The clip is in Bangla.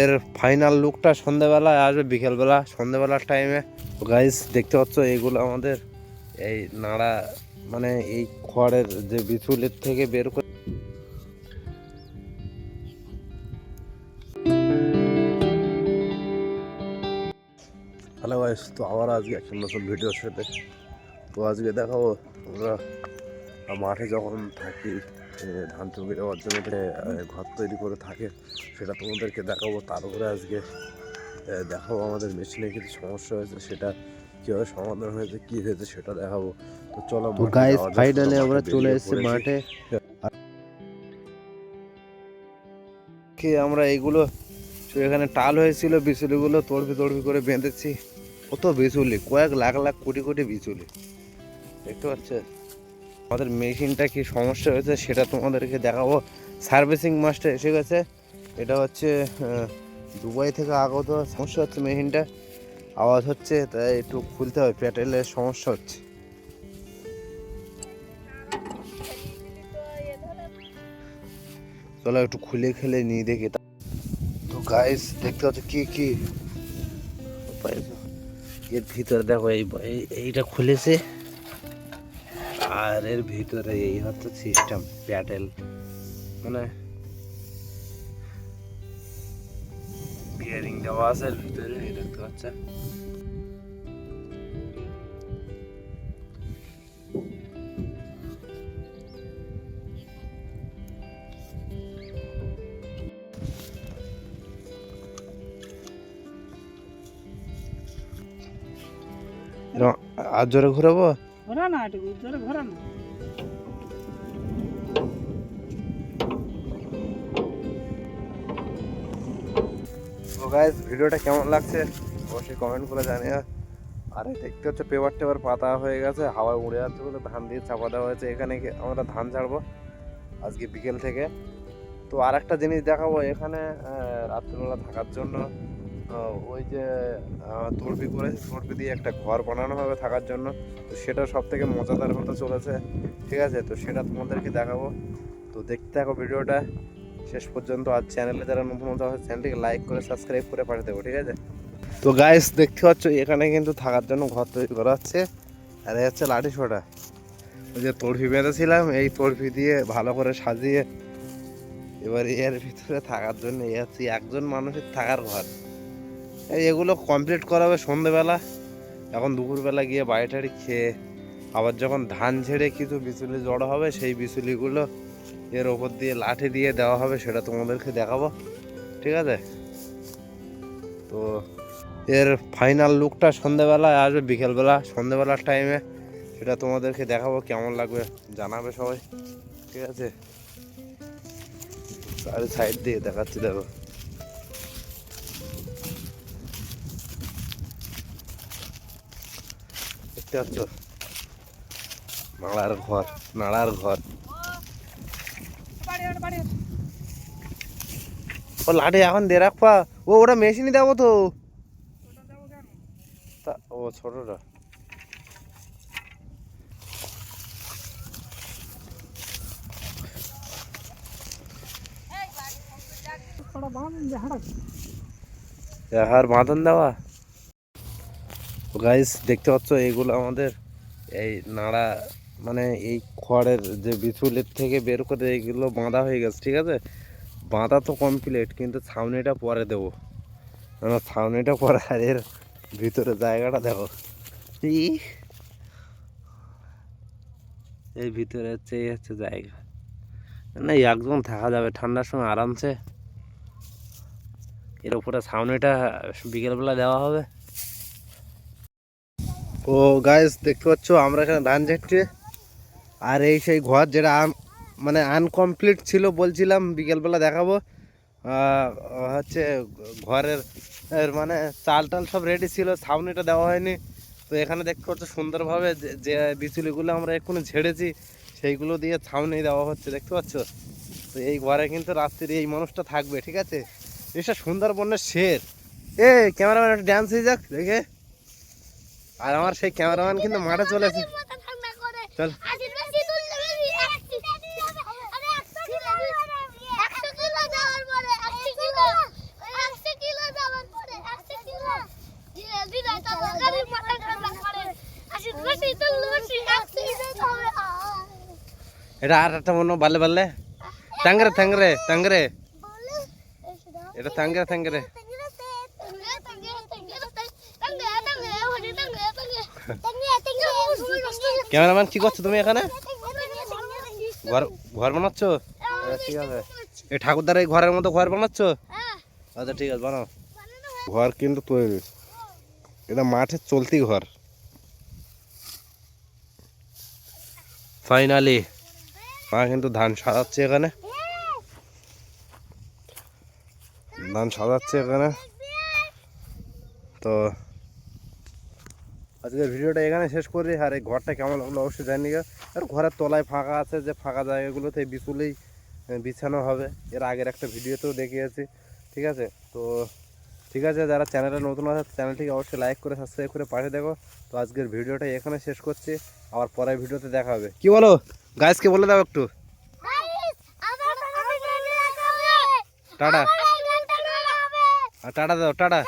এর ফাইনাল লুকটা সন্ধেবেলায় আসবে, বিকেলবেলা। সন্ধেবেলার টাইমে গাইস দেখতে পাচ্ছ, এগুলো আমাদের এই নাড়া মানে এই খড়ের যে বিচুলের থেকে বের করে হ্যালো গাইস তো আবার আজকে একটা নতুন ভিডিওর সাথে। তো আজকে দেখাবো আমরা মাঠে যখন থাকি ধান দেওয়ার জন্য যে, ঘর তৈরি করে থাকে সেটা তোমাদেরকে দেখাবো। তারপরে আজকে দেখাবো আমাদের মেশিনে কিছু সমস্যা হয়েছে সেটা কীভাবে সমাধান হয়েছে কী হয়েছে সেটা দেখাবো। তো চলো গাইস। ফাইনালি আমরা চলে এসেছি মাঠে। কি আমরা এইগুলো এখানে টাল হয়েছিল বিচুলিগুলো তড়বি তড়বি করে বেঁধেছি। কত বিচুলি কয়েক লাখ লাখ কোটি কোটি বিচুলি। দেখতে পাচ্ছেন? আমাদের মেশিনটা কি সমস্যা হয়েছে সেটা তোমাদেরকে দেখাবো। সার্ভিসিং মাস্টার এসে গেছে। এটা হচ্ছে দুবাই থেকে আগত। সমস্যা হচ্ছে মেশিনটা। আওয়াজ হচ্ছে, তাই একটু খুলতে হবে প্যাটেলের সমস্যা হচ্ছে। চলো একটু খুলে খেলে নিয়ে দেখি। তো গাইস দেখতে পাচ্ছ কি কি? এর ভিতরে দেখো এই এই- এইটা খুলেছে। আর এর ভিতরে এই হচ্ছে সিস্টেম প্যাটেল মানে বিয়ারিং দেওয়া আছে এর ভিতরে, এই দেখতে পাচ্ছে এরকম আর জোরে ঘুরাবো? ঘোরা না ঘোরা না। তো গাইস ভিডিওটা কেমন লাগছে? অবশ্যই কমেন্ট করে জানিও। আরে দেখতে হচ্ছে পেপার টেপার পাতা হয়ে গেছে হাওয়ায় উড়ে যাচ্ছে বলে ধান দিয়ে চাপা দেওয়া হয়েছে। এখানে আমরা ধান ছাড়বো আজকে বিকেল থেকে। তো আর একটা জিনিস দেখাবো এখানে রাত্রিবেলা থাকার জন্য। ওই যে তড়পি করে তড়পি দিয়ে একটা ঘর বানানো হবে থাকার জন্য। তো সেটা সব থেকে মজাদার হতে চলেছে। ঠিক আছে? তো সেটা তোমাদেরকে দেখাবো। তো দেখতে থাকো ভিডিওটা। শেষ পর্যন্ত আর চ্যানেলে যারা নতুন নতুন আছে চ্যানেলটিকে লাইক করে সাবস্ক্রাইব করে পাঠিয়ে দেবো ঠিক আছে? তো গাইস দেখতে পাচ্ছ, এখানে কিন্তু থাকার জন্য ঘর তৈরি করা হচ্ছে। আর হচ্ছে লাঠি ছোটা ওই যে তড়ফি বেঁধেছিলাম, এই তড়ফি দিয়ে ভালো করে সাজিয়ে, এবার এর ভিতরে থাকার জন্য, এই হচ্ছে একজন মানুষের থাকার ঘর। এগুলো কমপ্লিট করা হবে সন্ধেবেলা। এখন দুপুরবেলা গিয়ে বাড়ি টাড়ি খেয়ে, আবার যখন ধান ঝেড়ে কিছু বিচুলি জড়ো হবে, সেই বিচুলিগুলো এর ওপর দিয়ে লাঠি দিয়ে দেওয়া হবে, সেটা তোমাদেরকে দেখাবো। ঠিক আছে? তো এর ফাইনাল লুকটা সন্ধেবেলায় আসবে, বিকেলবেলা, সন্ধেবেলার টাইমে সেটা তোমাদেরকে দেখাবো, কেমন লাগবে জানাবে সবাই। ঠিক আছে? সাইড দিয়ে দেখাচ্ছি, দেখো। দেখতে পাচ্ছ নাড়ার ঘর নাড়ার ঘর। ও লাঠি এখন দিয়ে রাখবা ও ওটা মেশিনই দেবো তো ওটা দেবো কেন? তা ও ছোটটা। আর বাঁধন দেওয়া গাইস দেখতে পাচ্ছ? এইগুলো আমাদের এই নাড়া মানে এই খড়ের যে বিচুলের থেকে বের করে এইগুলো বাঁধা হয়ে গেছে, ঠিক আছে? বাঁধা তো কমপ্লিট কিন্তু ছাউনিটা পরে দেবো। না, ছাউনিটা পরে আর এর ভিতরে জায়গাটা দেখো এই ভিতরে হচ্ছে, এই হচ্ছে জায়গা। না একদম থাকা যাবে, ঠান্ডার সময় আরামসে। এর উপরে ছাউনিটা বিকেলবেলা দেওয়া হবে। ও গাইস দেখতে পাচ্ছ, আমরা এখানে ধান ঝাড়ছি আর এই সেই ঘর যেটা মানে আনকমপ্লিট ছিল বলছিলাম, বিকেলবেলা দেখাবো। হচ্ছে ঘরের মানে চাল টাল সব রেডি ছিল ছাউনিটা দেওয়া হয়নি। তো এখানে দেখতে পাচ্ছ, সুন্দরভাবে যে- বিচুলিগুলো আমরা এক্ষুনি ঝেড়েছি, সেইগুলো দিয়ে ছাউনি দেওয়া হচ্ছে, দেখতে পাচ্ছ? তো এই ঘরে কিন্তু রাত্রির এই মানুষটা থাকবে, ঠিক আছে? এটা সুন্দরবনের শের। এ ক্যামেরাম্যান, একটা ড্যান্স হয়ে যাক, দেখে। আর আমার সেই ক্যামেরাম্যান কিন্তু মাঠে চলে চল। এটা আর একটা মনে বালে বালে টাঙ্গরে টাঙ্গরে টাঙ্গরে এটা টাঙ্গরে টাঙ্গরে ক্যামেরাম্যান কি করছ তুমি এখানে? ঘর ঘর বানাচ্ছ? ঠিক আছে এই ঠাকুরদার এই ঘরের মতো ঘর বানাচ্ছ? আচ্ছা ঠিক আছে বানাও। ঘর কিন্তু তৈরি। এটা মাঠের চলতি ঘর। ফাইনালি মা কিন্তু ধান সাজাচ্ছে এখানে। ধান সাজাচ্ছে এখানে। তো আজকের ভিডিওটা এখানে শেষ করি। আর এই ঘরটা কেমন লাগল অবশ্যই জানি আর ঘরের তলায় ফাঁকা আছে যে ফাঁকা জায়গাগুলোতে বিচুলেই বিছানো হবে। এর আগের একটা ভিডিওতেও দেখিয়েছি। ঠিক আছে? তো ঠিক আছে যারা চ্যানেলে নতুন আছে চ্যানেলটিকে অবশ্যই লাইক করে সাবস্ক্রাইব করে পাশে দেখো। তো আজকের ভিডিওটা এখানে শেষ করছি। আবার পরের ভিডিওতে দেখা হবে। কি বলো? গাইজকে বলে দাও একটু। টাটা। টাটা দাও টাটা।